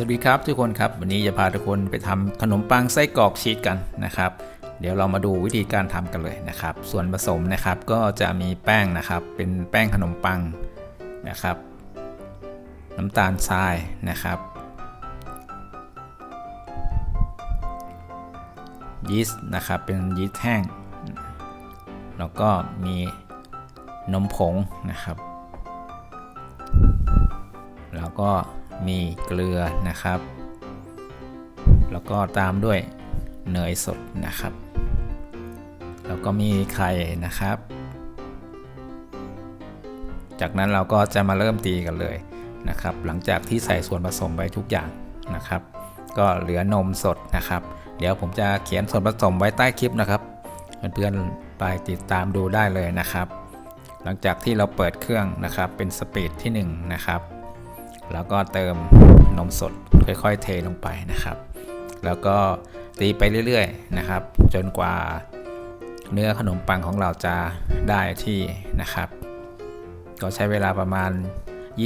สวัสดีครับทุกคนครับ วันนี้จะพาทุกคนไปทำขนมปังไส้กรอกชีสกันนะครับ เดี๋ยวเรามาดูวิธีการทำกันเลยนะครับ ส่วนผสมนะครับก็จะมีแป้งนะครับ เป็นแป้งขนมปังนะครับ น้ำตาลทรายนะครับยีสต์นะครับเป็นยีสต์แห้ง แล้วก็มีนมผงนะครับ แล้วก็ มีเกลือนะครับ แล้วก็ตามด้วยเนยสดนะครับ แล้วก็มีไข่นะครับ จากนั้นเราก็จะมาเริ่มตีกันเลยนะครับ หลังจากที่ใส่ส่วนผสมไปทุกอย่างนะครับ ก็เหลือนมสดนะครับ เดี๋ยวผมจะเขียนส่วนผสมไว้ใต้คลิปนะครับ เพื่อนๆไปติดตามดูได้เลยนะครับ หลังจากที่เราเปิดเครื่องนะครับเป็นสปีดที่1นะครับ แล้วก็เติมนมสดค่อยๆเทลงไปนะครับ แล้วก็ตีไปเรื่อยๆนะครับ จนกว่าเนื้อขนมปังของเราจะได้ที่นะครับ ก็ใช้เวลาประมาณ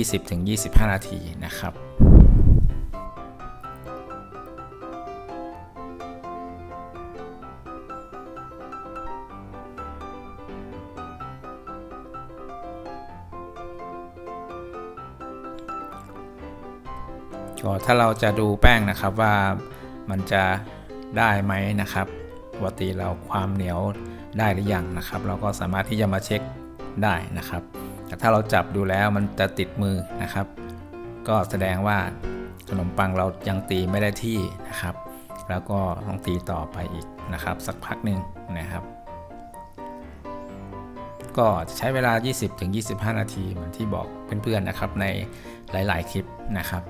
20-25 นาทีนะครับ ก็ถ้าเราจะดูแป้งนะครับว่ามันจะได้ไหมนะครับปกติเราความเหนียวได้หรือยังนะครับ เราก็สามารถที่จะมาเช็คได้นะครับ แต่ถ้าเราจับดูแล้วมันจะติดมือนะครับ ก็แสดงว่าขนมปังเรายังตีไม่ได้ที่นะครับ แล้วก็ต้องตีต่อไปอีกนะครับ สักพักหนึ่งนะครับ ก็ใช้เวลา 20-25 นาทีเหมือนที่บอกเพื่อนๆนะครับในหลาย ๆ คลิปนะครับ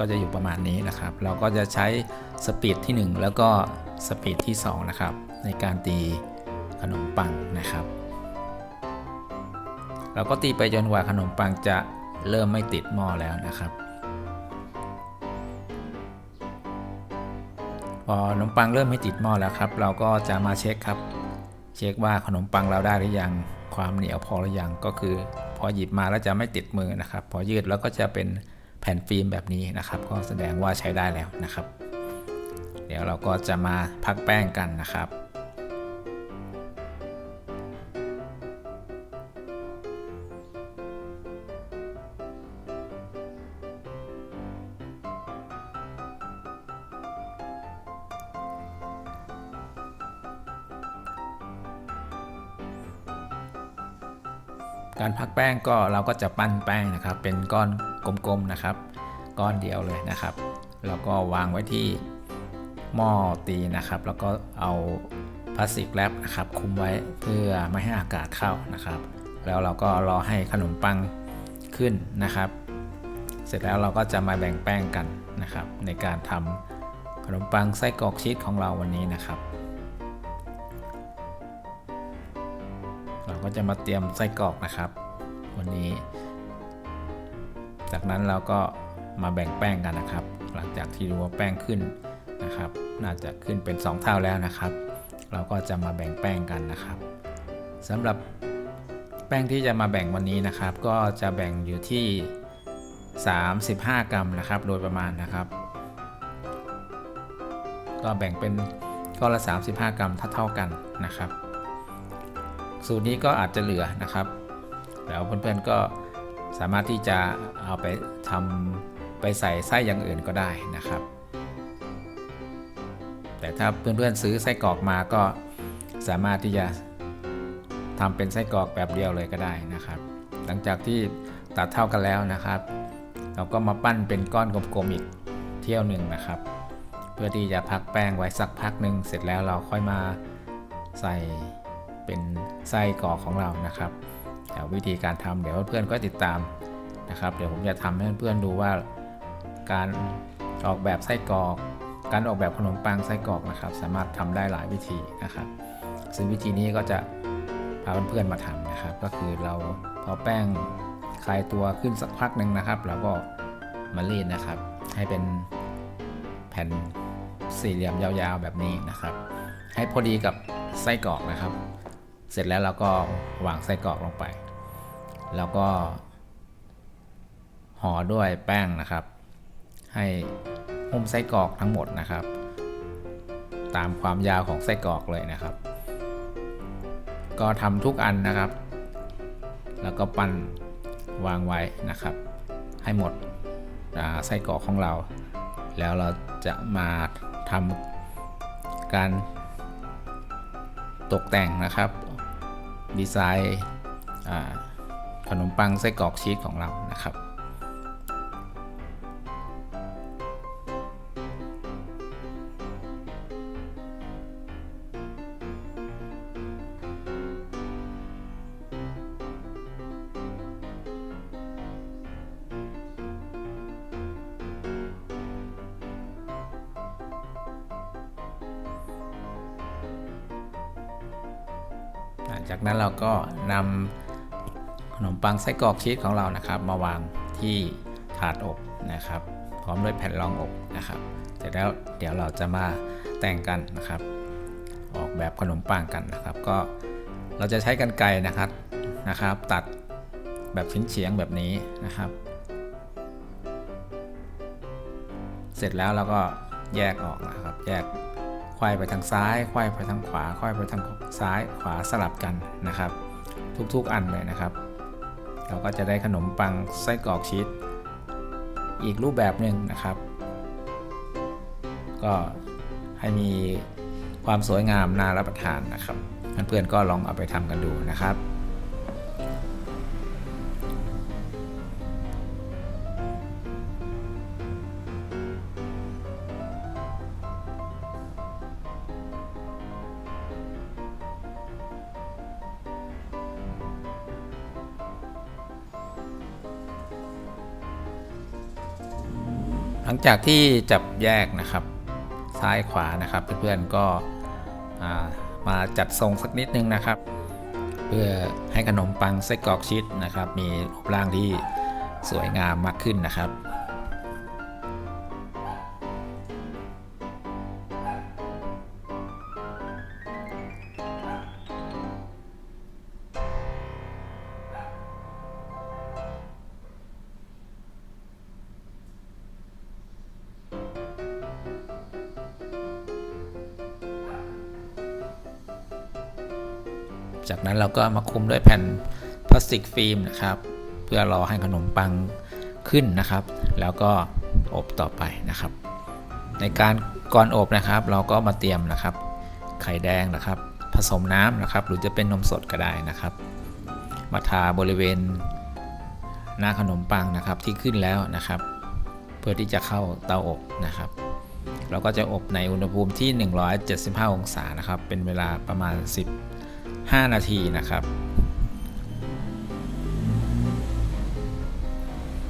ก็จะอยู่ประมาณนี้นะครับ เราก็จะใช้สปีดที่ 1 แล้วก็สปีดที่ 2 นะครับ ในการตีขนมปังนะครับ เราก็ตีไปจนกว่าขนมปังจะเริ่มไม่ติดหม้อแล้วนะครับ พอขนมปังเริ่มไม่ติดหม้อแล้วครับ เราก็จะมาเช็คครับ เช็คว่าขนมปังเราได้หรือยังความเหนียวพอหรือยังก็คือ พอหยิบมาแล้วจะไม่ติดมือนะครับ พอยืดแล้วก็จะเป็น แผ่นฟิล์มแบบนี้นะครับ ก็แสดงว่าใช้ได้แล้วนะครับ เดี๋ยวเราก็จะมาพักแป้งกันนะครับ การพักแป้งก็เราก็จะปั้นแป้งนะครับ เป็นก้อนกลมๆนะครับ ก้อนเดียวเลยนะครับ แล้วก็วางไว้ที่หม้อตีนะครับ แล้วก็เอาพลาสติกแรปนะครับคุมไว้เพื่อไม่ให้อากาศเข้านะครับ แล้วเราก็รอให้ขนมปังขึ้นนะครับ เสร็จแล้วเราก็จะมาแบ่งแป้งกันนะครับ ในการทำขนมปังไส้กรอกชีสของเราวันนี้นะครับ ก็จะมาเตรียมไส้กรอกนะครับ วันนี้ จากนั้นเราก็มาแบ่งแป้งกันนะครับ หลังจากที่รู้ว่าแป้งขึ้นนะครับ น่าจะขึ้นเป็น 2 เท่าแล้วนะครับ เราก็จะมาแบ่งแป้งกันนะครับสำหรับแป้งที่จะมาแบ่งวันนี้นะครับ ก็จะแบ่งอยู่ที่ 35 กรัมนะครับ โดยประมาณนะครับ ก็แบ่งเป็นก้อนละ 35 กรัมเท่าๆกันนะครับ สูตรนี้ก็อาจจะเหลือนะครับ แล้วเพื่อนๆก็สามารถที่จะเอาไปทำไปใส่ไส้อย่างอื่นก็ได้นะครับ แต่ถ้าเพื่อนๆซื้อไส้กรอกมาก็สามารถที่จะทำเป็นไส้กรอกแบบเดียวเลยก็ได้นะครับ หลังจากที่ตัดเท่ากันแล้วนะครับ เราก็มาปั้นเป็นก้อนกลมๆอีกเที่ยวหนึ่งนะครับ เพื่อที่จะพักแป้งไว้สักพักหนึ่งเสร็จแล้วเราค่อยมาใส่ เป็นไส้กรอกของเรานะครับแต่วิธีการทำเดี๋ยวเพื่อนก็ติดตามนะครับ เดี๋ยวผมจะทำให้เพื่อนๆดูว่าการออกแบบไส้กรอก การออกแบบขนมปังไส้กรอกนะครับ สามารถทำได้หลายวิธีนะครับ ซึ่งวิธีนี้ก็จะพาเพื่อนๆมาทำนะครับ ก็คือเราพอแป้งคลายตัวขึ้นสักพักหนึ่งนะครับเราก็มารีดนะครับ ให้เป็นแผ่นสี่เหลี่ยมยาวๆแบบนี้นะครับ ให้พอดีกับไส้กรอกนะครับ เสร็จแล้วเราก็วางไส้กรอกลงไป แล้วก็ห่อด้วยแป้งนะครับ ให้หุ้มไส้กรอกทั้งหมดนะครับ ตามความยาวของไส้กรอกเลยนะครับ ก็ทำทุกอันนะครับ แล้วก็ปั้นวางไว้นะครับ ให้หมดไส้กรอกของเรา แล้วเราจะมาทำการตกแต่งนะครับ ดีไซน์ขนมปังไส้กรอกชีสของเรานะครับ จากนั้นเราก็นำขนมปังไส้กรอกชีสของเรานะครับ มาวางที่ถาดอบนะครับ พร้อมด้วยแผ่นรองอบนะครับเสร็จแล้วเดี๋ยวเราจะมาแต่งกันนะครับ ออกแบบขนมปังกันนะครับ ก็เราจะใช้กันไกรนะครับนะครับ ตัดแบบชิ้นเฉียงแบบนี้นะครับ เสร็จแล้วเราก็แยกออกนะครับ แยก ควายไปทางซ้ายควายไปทางขวาควายไปทางซ้ายขวาสลับกันนะครับ ทุกๆอันเลยนะครับ เราก็จะได้ขนมปังไส้กรอกชีสอีกรูปแบบหนึ่งนะครับ ก็ให้มีความสวยงามน่ารับประทานนะครับเพื่อนๆก็ลองเอาไปทำกันดูนะครับ ลังจากที่จับแยกนะครับ ซ้ายขวานะครับเพื่อนๆก็มาจัดทรงสักนิดนึงนะครับ เพื่อให้ขนมปังไส้กรอกชีสนะครับ มีรูปร่างที่สวยงามมากขึ้นนะครับ จากนั้นเราก็มาคุมด้วยแผ่นพลาสติกฟิล์มนะครับ เพื่อรอให้ขนมปังขึ้นนะครับ แล้วก็อบต่อไปนะครับ ในการก่อนอบนะครับ เราก็มาเตรียมนะครับ ไข่แดงนะครับ ผสมน้ำนะครับ หรือจะเป็นนมสดก็ได้นะครับ มาทาบริเวณหน้าขนมปังนะครับที่ขึ้นแล้วนะครับ เพื่อที่จะเข้าเตาอบนะครับ เราก็จะอบในอุณหภูมิที่ 175 องศานะครับ เป็นเวลาประมาณ 10 5 นาทีนะครับ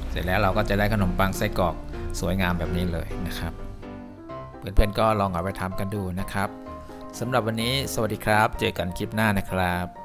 เสร็จแล้วเราก็จะได้ขนมปังไส้กรอกสวยงามแบบนี้เลยนะครับ เพื่อนๆก็ลองเอาไปทำกันดูนะครับสำหรับวันนี้สวัสดีครับ เจอกันคลิปหน้านะครับ